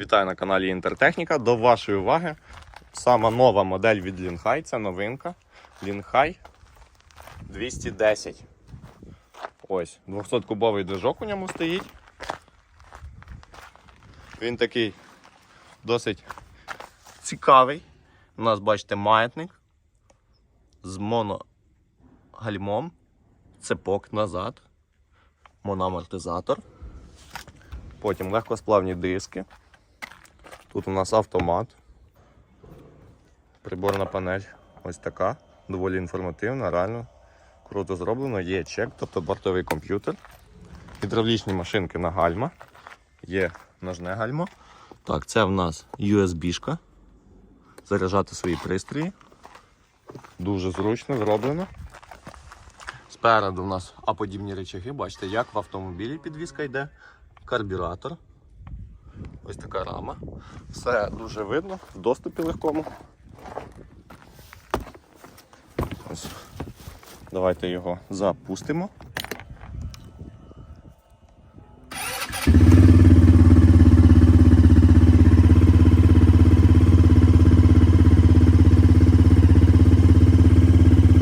Вітаю на каналі Інтертехніка. До вашої уваги сама нова модель від Лінхай. Це новинка. Лінхай 210. Ось, 200-кубовий движок у ньому стоїть. Він такий досить цікавий. У нас, бачите, маятник з моногальмом, цепок назад, моноамортизатор. Потім легкосплавні диски. Тут у нас автомат. Приборна панель ось така. Доволі інформативна, реально круто зроблено. Є чек, тобто бортовий комп'ютер. Гідравлічні машинки на гальма. Є ножне гальмо. Так, це в нас USB-шка. Заряджати свої пристрої. Дуже зручно зроблено. Спереду в нас аподібні речаги. Бачите, як в автомобілі підвізка йде. Карбюратор. Ось така рама. Все дуже видно, в доступі легкому. Ось. Давайте його запустимо.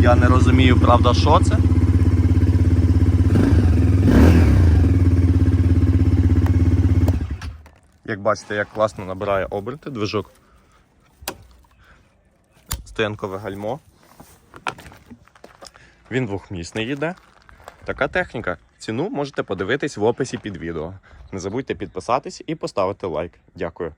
Я не розумію, правда, що це. Як бачите, як класно набирає оберти движок. Стоянкове гальмо. Він двохмісний йде. Така техніка. Ціну можете подивитись в описі під відео. Не забудьте підписатись і поставити лайк. Дякую.